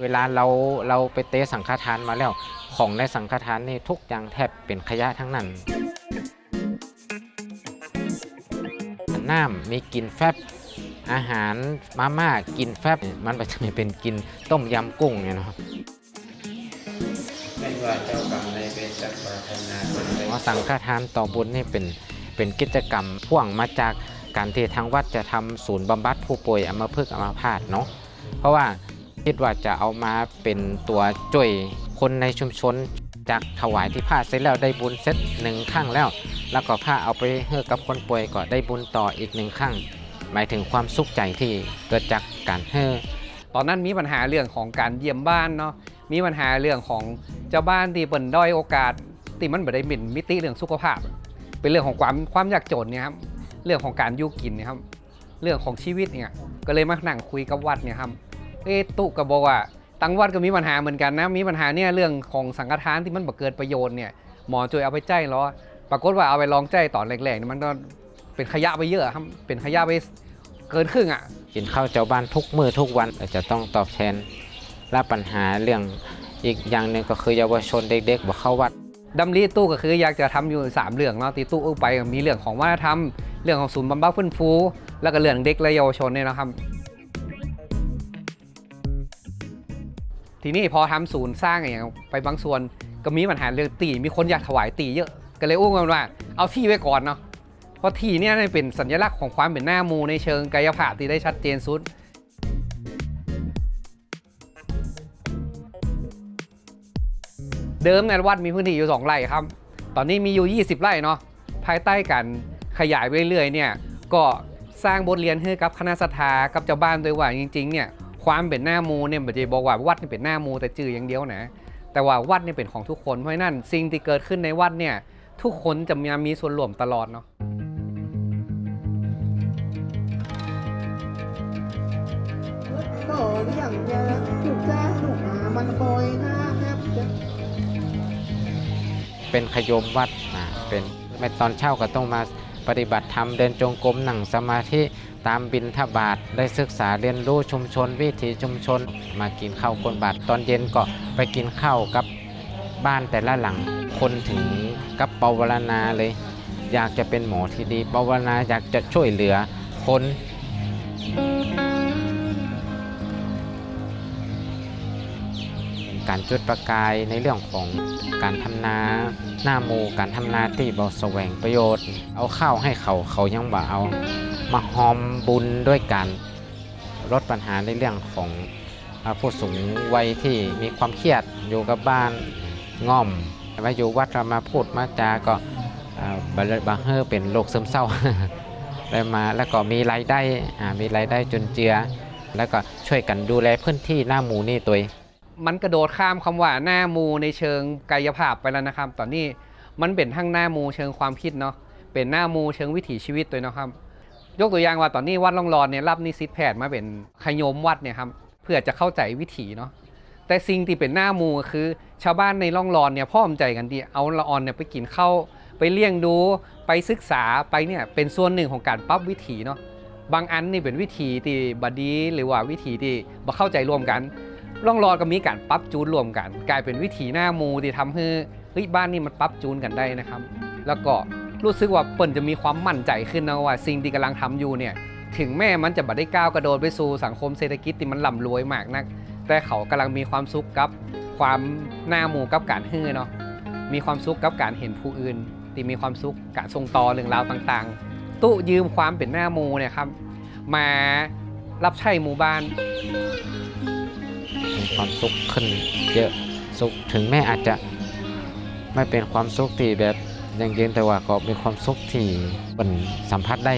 เวลาเราเราไปเตะสังฆทานมาแล้ว ของในสังฆทานนี่ทุกอย่างแทบเป็นขยะทั้งนั้นน้ำมีกลินแฟบอาหารมาม่ากินแฟบมันไปจะไม่เป็นกินต้มยำกุ้งเนี่ยเนาะไม่ว่าเจ้ากรรมในเวรจักรปรารถนาว่าสังฆทานต่อบุญนี่เป็นเป็นกิจกรรมพ่วงมาจากการที่ทางวัดจะทำศูนย์บำบัดผู้ป่วยอัมพฤกษ์อัมพาตเนาะเพราะว่า คิดว่าจะเอามาเป็นตัวจ่วยคนในชุมชน จากถวายที่ผ้าเสร็จแล้วได้บุญเสร็จหนึ่งครั้งแล้ว แล้วก็ผ้าเอาไปให้กับคนป่วยก็ได้บุญต่ออีกหนึ่งครั้งหมายถึงความสุขใจที่เกิดจากการให้ตอนนั้นมีปัญหาเรื่องของการเยี่ยมบ้านเนาะมีปัญหาเรื่องของเจ้าบ้านที่เปิ่นด้อยโอกาสที่มันไม่ได้เป็นมิติเรื่องสุขภาพ เป็นเรื่องของความความยากจนเนี่ยครับเรื่องของการอยู่กินเนยครับ เรื่องของชีวิตเนี่ยก็เลยมานั่งคุยกับวัดเนี่ยครับ เอ๊ะตุก็บอกว่าตังวัดก็มีปัญหาเหมือนกันนะ มีปัญหาเนี่ยเรื่องของสังฆทานที่มันบ่เกิดประโยชน์เนี่ยหมอช่วยเอาไปใจเหรอปรากฏว่าเอาไปลองใจตอนแรกๆเนี่ยมันก็เป็นขยะไปเยอะครับเป็นขยะไปเกินครึ่งอะกินข้าวเจ้าบ้านทุกมือทุกวันจะต้องตอบแทนและปัญหาเรื่องอีกอย่างหนึ่งก็คือเยาวชนเด็กๆบ่เข้าวัดดำริตู้ก็คืออยากจะทำอยู่ 3 เรื่องเนาะตีตู้ไปมีเรื่องของวัฒนธรรม เรื่องของศูนย์บำบัดฟื้นฟู แล้วก็เรื่องเด็กและเยาวชนเนี่ยนะครับ ทีนี้พอทำศูนย์สร้างอย่างไปบางส่วนก็มีปัญหาเรื่องตีมีคนอยากถวายตีเยอะก็เลยอุ้มกันว่า เอาที่ไว้ก่อนเนาะเพราะที่เนี่ยเป็นสัญลักษณ์ของความเป็นหน้ามูในเชิงกายภาพที่ได้ชัดเจนสุดเดิมในวัดมีพื้นที่อยู่ 2 ไร่ครับ ตอนนี้มีอยู่ 20 ไร่เนาะ ภายใต้การขยายไปเรื่อยๆเนี่ย ก็สร้างบทเรียนให้กับคณะสัทธากับเจ้าบ้านด้วยว่าจริงๆเนี่ย ความเป็นหน้ามูเนี่ยไม่ได้บอกว่าวัดนี่เป็นหน้ามูแต่จื่ออย่างเดียวนะ แต่ว่าวัดเนี่เป็นของทุกคนเพราะนั้นสิ่งที่เกิดขึ้นในวัดเนี่ยทุกคนจะมีมีส่วนร่วมตลอดเนาะต่อเรื่องจะถูกจ้งถูกหามันบอยนะครับจะเป็นขยมวัดอ่าเป็นไม่ตอนเช้าก็ต้องมาปฏิบัติธรรมเดินจงกรมหนังสมาธิ ตามบินทบาทได้ศึกษาเรียนรู้ชุมชน วิถีชุมชน มากินข้าวกนบาทตอนเย็นก็ไปกินข้าวกับบ้านแต่ละหลังคนถึงกับปวารณาเลย อยากจะเป็นหมอที่ดีปวารณาอยากจะช่วยเหลือคนการจุดประกายในเรื่องของการทำนาหน้ามูการทำนาที่บ่แสวงประโยชน์ เอาข้าวให้เขาเขายังบ่เอา มาหอมบุญด้วยการลดปัญหาในเรื่องของผู้สูงวัยที่มีความเครียดอยู่กับบ้านง่อมมาอยู่วัดเรามาพูดมาจาก็บาบาเฮอเป็นโรคซึมเศร้าได้มาแล้วก็มีรายได้มีรายได้จนเจือ แล้วก็ช่วยกันดูแลพื้นที่หน้าหมูนี่ตัวมันกระโดดข้ามคำว่าหน้ามูในเชิงกายภาพไปแล้วนะครับ ตอนนี้มันเป็นทั้งหน้ามูเชิงความคิดเนาะเป็นหน้ามูเชิงวิถีชีวิตตัวนะครับ ยกตัวอย่างว่าตอนนี้วัดล่องรอนเนี่ยรับนิสิตแพทย์มาเป็นขยมวัดเนี่ยครับเพื่อจะเข้าใจวิถีเนาะแต่สิ่งที่เป็นหน้ามูคือ ชาวบ้านในล่องรอนเนี่ยพ่อมใจกันดีเอาละออนเนี่ยไปกินข้าวไปเลี้ยงดูไปศึกษาไปเนี่ยเป็นส่วนหนึ่งของการปรับวิถีเนาะบางอันนี่เป็นวิธีที่บดีหรือว่าวิธีที่บ่เข้าใจร่วมกันร่องรอยก็มีการปรับจูนรวมกัน กลายเป็นวิถีหน้ามูที่ทำให้เฮ้ยบ้านนี่มันปรับจูนกันได้นะครับ แล้วก็ รู้สึกว่าเปิ่นจะมีความมั่นใจขึ้นนะว่าสิ่งที่กำลังทำอยู่เนี่ยถึงแม่มันจะบัได้ก้าวกระโดดไปสู่สังคมเศรษฐกิจที่มันร่ำรวยมากนัก แต่เขากำลังมีความสุขกับความหน้าหมูกับการฮื้อเนาะมีความสุขกับการเห็นผู้อื่นที่มีความสุขการส่งต่อเรื่องราวต่างๆ ตู้ยืมความเป็นหน้าหมูเนี่ยครับมารับใช้หมู่บ้านมีความสุขขึ้นเยอะสุขถึงแม้อาจจะไม่เป็นความสุขที่แบบ ยั่งยืนแต่ว่าก็มีความสุขที่มันสัมผัสได้